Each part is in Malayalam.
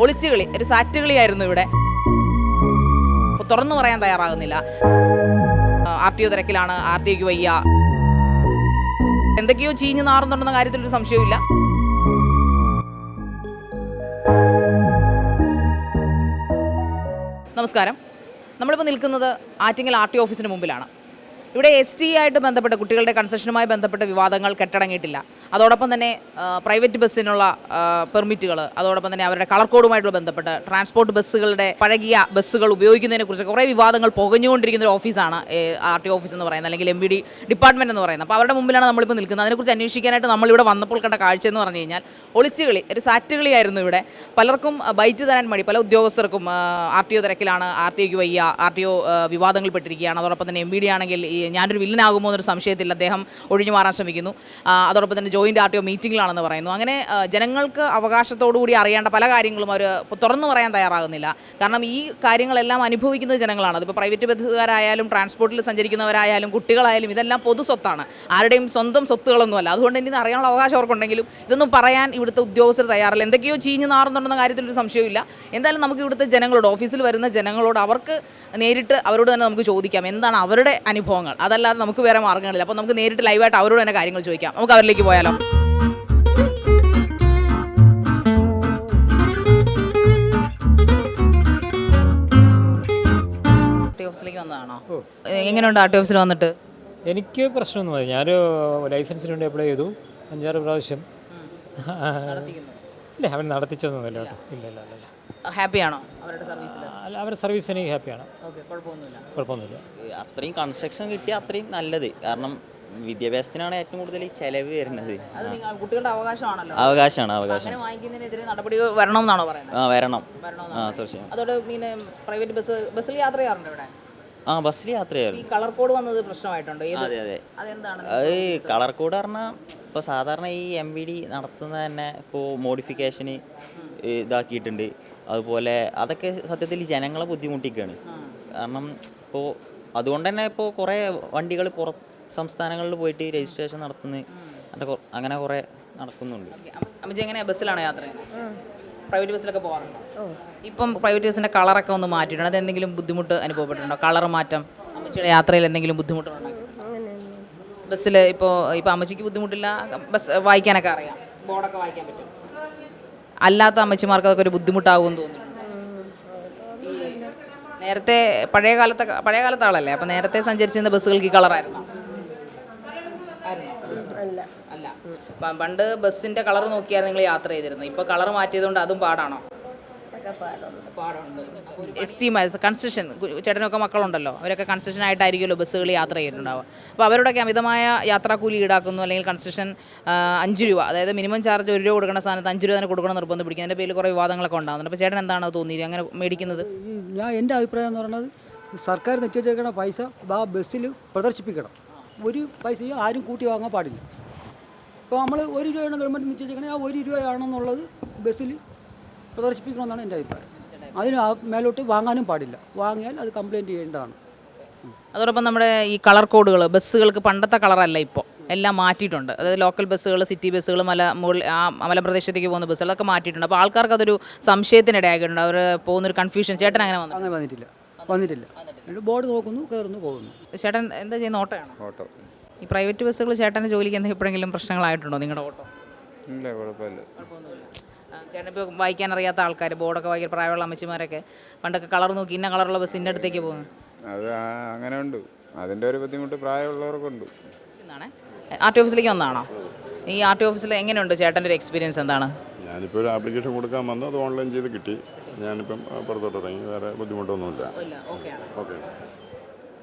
ഒളിച്ചുകളി ഒരു സാറ്റുകളിയായിരുന്നു ഇവിടെ. തുറന്നു പറയാൻ തയ്യാറാകുന്നില്ല. ആർ ടി ഒ തിരക്കിലാണ് ആർ ടി ഒക്ക് വയ്യ. എന്തൊക്കെയോ ചീഞ്ഞു നാറുന്നുണ്ടെന്ന കാര്യത്തിൽ ഒരു സംശയവുമില്ല. നമസ്കാരം. നമ്മളിപ്പോൾ നിൽക്കുന്നത് ആറ്റിങ്ങൽ ആർ ടി ഓഫീസിന് മുമ്പിലാണ്. ഇവിടെ എസ് ടി ആയിട്ട് ബന്ധപ്പെട്ട കുട്ടികളുടെ കൺസെഷനുമായി ബന്ധപ്പെട്ട വിവാദങ്ങൾ കെട്ടടങ്ങിയിട്ടില്ല. അതോടൊപ്പം തന്നെ പ്രൈവറ്റ് ബസ്സിനുള്ള പെർമിറ്റുകൾ അതോടൊപ്പം തന്നെ അവരുടെ കളർ കോഡുമായിട്ടുള്ള ബന്ധപ്പെട്ട് ട്രാൻസ്പോർട്ട് ബസ്സുകളുടെ പഴകിയ ബസ്സുകൾ ഉപയോഗിക്കുന്നതിനെ കുറിച്ച് കുറേ വിവാദങ്ങൾ പുകഞ്ഞുകൊണ്ടിരിക്കുന്ന ഒരു ഓഫീസാണ് ആർ ടി ഓഫീസ് എന്ന് പറയുന്നത് അല്ലെങ്കിൽ എം ബി ഡി ഡിപ്പാർട്ട്മെന്റ് എന്ന് പറയുന്നത്. അപ്പോൾ അവരുടെ മുമ്പിലാണ് നമ്മളിപ്പോൾ നിൽക്കുന്നത്. അതിനെക്കുറിച്ച് അന്വേഷിക്കാനായിട്ട് നമ്മളിവിടെ വന്നപ്പോൾ കണ്ട കാഴ്ച എന്ന് പറഞ്ഞു കഴിഞ്ഞാൽ ഒളിച്ചുകളി ഒരു സാറ്റുകളിയായിരുന്നു ഇവിടെ. പലർക്കും ബൈറ്റ് തരാൻ മടി. പല ഉദ്യോഗസ്ഥർക്കും ആർ ടി ഒ തിരക്കിലാണ് ആർ ടി ഒക്ക് വയ്യ ആർ ടി ഒ വിവാദങ്ങൾ പെട്ടിരിക്കുകയാണ്. അതോടൊപ്പം തന്നെ എം ബി ഡി ആണെങ്കിൽ ഈ ഞാനൊരു വില്ലനാകുമോ എന്നൊരു സംശയത്തിൽ അദ്ദേഹം ഒഴിഞ്ഞു മാറാൻ ശ്രമിക്കുന്നു. അതോടൊപ്പം തന്നെ ജോയിന്റ് ആർ ടി ഒ മീറ്റിങ്ങിലാണെന്ന് പറയുന്നു. അങ്ങനെ ജനങ്ങൾക്ക് അവകാശത്തോടുകൂടി അറിയേണ്ട പല കാര്യങ്ങളും അവർ തുറന്നു പറയാൻ തയ്യാറാകുന്നില്ല. കാരണം ഈ കാര്യങ്ങളെല്ലാം അനുഭവിക്കുന്നത് ജനങ്ങളാണ്. അതിപ്പോൾ പ്രൈവറ്റ് ബസ്സുകാരായാലും ട്രാൻസ്പോർട്ടിൽ സഞ്ചരിക്കുന്നവരായാലും കുട്ടികളായാലും ഇതെല്ലാം പൊതു സ്വത്താണ്. ആരുടെയും സ്വന്തം സ്വത്തുകളൊന്നുമല്ല. അതുകൊണ്ട് ഇനി അറിയാനുള്ള അവകാശം അവർക്കുണ്ടെങ്കിലും ഇതൊന്നും പറയാൻ ഇവിടുത്തെ ഉദ്യോഗസ്ഥർ തയ്യാറല്ല. എന്തൊക്കെയോ ചീഞ്ഞു നാറുന്നുണ്ടെന്ന കാര്യത്തിലൊരു സംശയമില്ല എന്തായാലും നമുക്ക് ഇവിടുത്തെ ജനങ്ങളോട് ഓഫീസിൽ വരുന്ന ജനങ്ങളോട് അവർക്ക് നേരിട്ട് അവരോട് തന്നെ നമുക്ക് ചോദിക്കാം. എന്താണ് അവരുടെ അനുഭവങ്ങൾ? അതല്ലാതെ നമുക്ക് വേറെ മാർഗങ്ങളില്ല. അപ്പോൾ നമുക്ക് നേരിട്ട് ലൈവായിട്ട് അവരോട് തന്നെ കാര്യങ്ങൾ ചോദിക്കാം. നമുക്ക് അവരിലേക്ക് പോയാലോ? ഓഫീസിലേക്ക് വന്നതാണോ? ഓഫീസിൽ വന്നിട്ട്? എനിക്ക് പ്രശ്നമൊന്നുമില്ല ഞാൻ ലൈസൻസിന് വേണ്ടി അപ്ലൈ ചെയ്തു. അഞ്ചാറ് പ്രാവശ്യം. ഇല്ല അവൻ നടത്തിച്ചൊന്നുമില്ല. ഇല്ല ഇല്ല ഇല്ല, ഇല്ല. ഹാപ്പിയാണോ അവരുടെ സർവീസിൽ അല്ല, അവരുടെ സർവീസ് എനിക്ക് ഹാപ്പിയാണ്. ഓക്കെ കുഴപ്പമൊന്നുമില്ല. കുഴപ്പമൊന്നുമില്ല. അത്രയും കൺസ്ട്രക്ഷൻ കിട്ടിയ അത്രയും നല്ലത്. കാരണം വിദ്യാഭ്യാസത്തിനാണ് ഏറ്റവും കൂടുതൽ ചെലവ് വരുന്നത്. അത് നിങ്ങൾ കുട്ടികളുടെ അവകാശമാണല്ലോ. അവകാശമാണ് അവകാശം അങ്ങനെ വാങ്ങിക്കുന്നതിനെതിരെ നടപടി വരണം എന്നാണോ പറയുന്നത്? ആ വരണം. വരണമെന്നാണ് ആ തീർച്ചയായും. അതോടെ പിന്നെ പ്രൈവറ്റ് ബസ് ബസ്സിൽ യാത്ര ചെയ്യാറുണ്ട് ഇവിടെ? ആ ബസ്സിൽ യാത്ര ഈ ചെയ്യാറുണ്ട് കളർ കോഡ് വന്നത് പ്രശ്നമായിട്ടുണ്ട്? ഏത് അതെ അതെ. അതെന്താണ് അത് കളർ കോഡ് പറഞ്ഞാൽ ഇപ്പോൾ സാധാരണ ഈ എം വി ഡി നടത്തുന്നത് തന്നെ ഇപ്പോൾ മോഡിഫിക്കേഷന് ഇതാക്കിയിട്ടുണ്ട്. അതുപോലെ അതൊക്കെ സത്യത്തിൽ ജനങ്ങളെ ബുദ്ധിമുട്ടിക്കുകയാണ് കാരണം ഇപ്പോൾ അതുകൊണ്ട് തന്നെ ഇപ്പോൾ കുറേ വണ്ടികൾ പുറ സംസ്ഥാനങ്ങളിൽ പോയിട്ട് രജിസ്ട്രേഷൻ നടത്തുന്നു അങ്ങനെ കുറേ നടക്കുന്നുണ്ട്. അമ്മച്ചി എങ്ങനെയാ ബസ്സിലാണോ യാത്ര ചെയ്യുന്നത്? പ്രൈവറ്റ് ബസ്സിലൊക്കെ പോകാറുണ്ടോ? ഇപ്പം പ്രൈവറ്റ് ബസ്സിന്റെ കളറൊക്കെ ഒന്ന് മാറ്റിയിട്ടുണ്ട്. അത് എന്തെങ്കിലും ബുദ്ധിമുട്ട് അനുഭവപ്പെട്ടിട്ടുണ്ടോ? കളർ മാറ്റം അമ്മച്ചിയുടെ യാത്രയിൽ എന്തെങ്കിലും ബുദ്ധിമുട്ടുണ്ടോ ബസ്സിൽ ഇപ്പോൾ ഇപ്പോൾ അമ്മച്ചിക്ക് ബുദ്ധിമുട്ടില്ല. ബസ് വായിക്കാനൊക്കെ അറിയാം. ബോർഡൊക്കെ വായിക്കാൻ പറ്റും. അല്ലാത്ത അമ്മച്ചിമാർക്ക് അതൊക്കെ ഒരു ബുദ്ധിമുട്ടാകുമെന്ന് തോന്നുന്നു. നേരത്തെ പഴയ കാലത്തെ പഴയ കാലത്തെ ആളല്ലേ? അപ്പം നേരത്തെ സഞ്ചരിച്ചിരുന്ന ബസ്സുകൾക്ക് ഈ കളറായിരുന്നു? അല്ല. പണ്ട് ബസ്സിന്റെ കളർ നോക്കിയാണ് നിങ്ങൾ യാത്ര ചെയ്തിരുന്നത്. ഇപ്പൊ കളർ മാറ്റിയതുകൊണ്ട് അതും പാടാണോ? പാടുണ്ട് എസ് ടി കൺസ്ട്രക്ഷൻ ചേട്ടനൊക്കെ മക്കളുണ്ടല്ലോ. അവരൊക്കെ കൺസ്ട്രക്ഷൻ ആയിട്ടായിരിക്കുമല്ലോ ബസ്സുകൾ യാത്ര ചെയ്തിട്ടുണ്ടാവുക അപ്പോൾ അവരോടൊക്കെ അമിതമായ യാത്രാക്കൂലി ഈടാക്കുന്നു അല്ലെങ്കിൽ കൺസ്ട്രക്ഷൻ അഞ്ച് രൂപ അതായത് മിനിമം ചാർജ് ഒരു രൂപ കൊടുക്കുന്ന സ്ഥാനത്ത് അഞ്ച് രൂപ തന്നെ കൊടുക്കണം നിർബന്ധം പിടിക്കും അതിന്റെ പേരിൽ കുറേ വിവാദങ്ങളൊക്കെ ഉണ്ടാകുന്നുണ്ട്. അപ്പോൾ ചേട്ടൻ എന്താണ് തോന്നിയത്? അങ്ങനെ മേടിക്കുന്നത്? ഞാൻ എന്റെ അഭിപ്രായം എന്ന് പറയുന്നത് സർക്കാർ നിശ്ചയിച്ചേക്കണ പൈസ ആ ബസ്സിൽ പ്രദർശിപ്പിക്കണം. ഒരു പൈസയും ആരും കൂട്ടി വാങ്ങാൻ പാടില്ല. അപ്പോൾ നമ്മൾ ഒരു രൂപയാണ് ഗവൺമെന്റ് നിശ്ചയിച്ചേക്കണേ ആ ഒരു രൂപയാണെന്നുള്ളത് ബസ്സിൽ പ്രദർശിപ്പിക്കണമെന്നാണ് എന്റെ അഭിപ്രായം. അതിന് മേലോട്ട് വാങ്ങാനും പാടില്ല. വാങ്ങിയാൽ അത് കംപ്ലൈന്റ് ചെയ്യേണ്ടതാണ്. അതോടൊപ്പം നമ്മുടെ ഈ കളർ കോഡുകൾ ബസ്സുകൾക്ക് പണ്ടത്തെ കളറല്ല ഇപ്പോൾ എല്ലാം മാറ്റിയിട്ടുണ്ട്. അതായത് ലോക്കൽ ബസ്സുകൾ സിറ്റി ബസ്സുകൾ മല മുകളിൽ ആ മലപ്രദേശത്തേക്ക് പോകുന്ന ബസ്സുകളൊക്കെ മാറ്റിയിട്ടുണ്ട്. അപ്പോൾ ആൾക്കാർക്ക് അതൊരു സംശയത്തിനിടയാക്കിയിട്ടുണ്ട് അവർ പോകുന്നൊരു കൺഫ്യൂഷൻ ചേട്ടൻ അങ്ങനെ വന്നു അങ്ങനെ വന്നിട്ടില്ല. വന്നിട്ടില്ല. ബോർഡ് നോക്കുന്നു കയറുന്നു പോകുന്നു. ചേട്ടൻ എന്താ ചെയ്യുന്ന ഓട്ടോ ഓട്ടോ. ഈ പ്രൈവറ്റ് ബസ്സുകൾ ചേട്ടന്റെ ജോലിക്ക് എന്തെങ്കിലും എപ്പോഴെങ്കിലും പ്രശ്നങ്ങളായിട്ടുണ്ടോ നിങ്ങളുടെ ഓട്ടോ? ഇല്ല കുഴപ്പമില്ല. കുഴപ്പമൊന്നുമില്ല. ചേട്ടൻ ഇപ്പോൾ വായിക്കാൻ അറിയാത്ത ആൾക്കാർ ബോർഡൊക്കെ വായിക്കാൻ പ്രായമുള്ള അമ്മച്ചിമാരൊക്കെ പണ്ടൊക്കെ കളർ നോക്കി ഇന്ന കളറുള്ള ബസ് ഇന്ന അടുത്തേക്ക് പോകുന്നു. അത് അങ്ങനെ ഉണ്ട്. അതിന്റെ ഒരു ബുദ്ധിമുട്ട് പ്രായമുള്ളവർക്കുണ്ട്. എന്നാണ് ആർ ടി ഓഫീസിലേക്ക് വന്നാണോ ഈ ആർ ടി ഓഫീസിൽ എങ്ങനെയുണ്ട് ചേട്ടന്റെ ഒരു എക്സ്പീരിയൻസ് എന്താണ്? ഞാനിപ്പോൾ ഒരു ആപ്ലിക്കേഷൻ കൊടുക്കാൻ വന്നു അത് ഓൺലൈൻ ചെയ്ത് കിട്ടി. ഞാനിപ്പം പുറത്തോട്ട് ഇറങ്ങി വേറെ ബുദ്ധിമുട്ടൊന്നുമില്ല. ഓക്കെ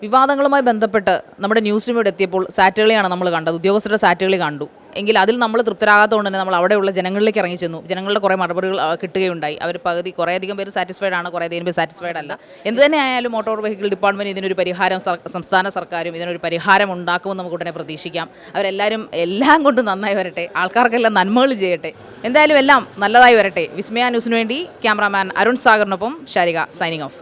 വിവാദങ്ങളുമായി ബന്ധപ്പെട്ട് നമ്മുടെ ന്യൂസ് റൂമിലൂടെ എത്തിയപ്പോൾ സാറ്റുകളിയാണ് നമ്മൾ കണ്ടത്. ഉദ്യോഗസ്ഥരുടെ സാറ്റുകളി കണ്ടു. എങ്കിൽ അതിൽ നമ്മൾ തൃപ്തരാകാത്തതുകൊണ്ട് തന്നെ നമ്മൾ അവിടെയുള്ള ജനങ്ങളിലേക്ക് ഇറങ്ങി ചെന്നു. ജനങ്ങളുടെ കുറേ മറുപടികൾ കിട്ടുകയുണ്ടായി. അവർ പകുതി കുറേയധികം പേര് സാറ്റിസ്ഫൈഡ് ആണ് കുറേയധികം പേര് സാറ്റിസ്ഫൈഡ് അല്ല. എന്ത് തന്നെ ആയാലും മോട്ടോർ വെഹിക്കിൾ ഡിപ്പാർട്ട്മെന്റ് ഇതിനൊരു പരിഹാരം സംസ്ഥാന സർക്കാരും ഇതിനൊരു പരിഹാരം ഉണ്ടാക്കുമെന്ന് നമുക്ക് ഉടനെ പ്രതീക്ഷിക്കാം. അവരെല്ലാവരും എല്ലാം കൊണ്ട് നന്നായി വരട്ടെ. ആൾക്കാർക്കെല്ലാം നന്മകൾ ചെയ്യട്ടെ. എന്തായാലും എല്ലാം നല്ലതായി വരട്ടെ. വിസ്മയ ന്യൂസിന് വേണ്ടി ക്യാമറാമാൻ അരുൺ സാഗറിനൊപ്പം ഷാരിക സൈനിങ് ഓഫ്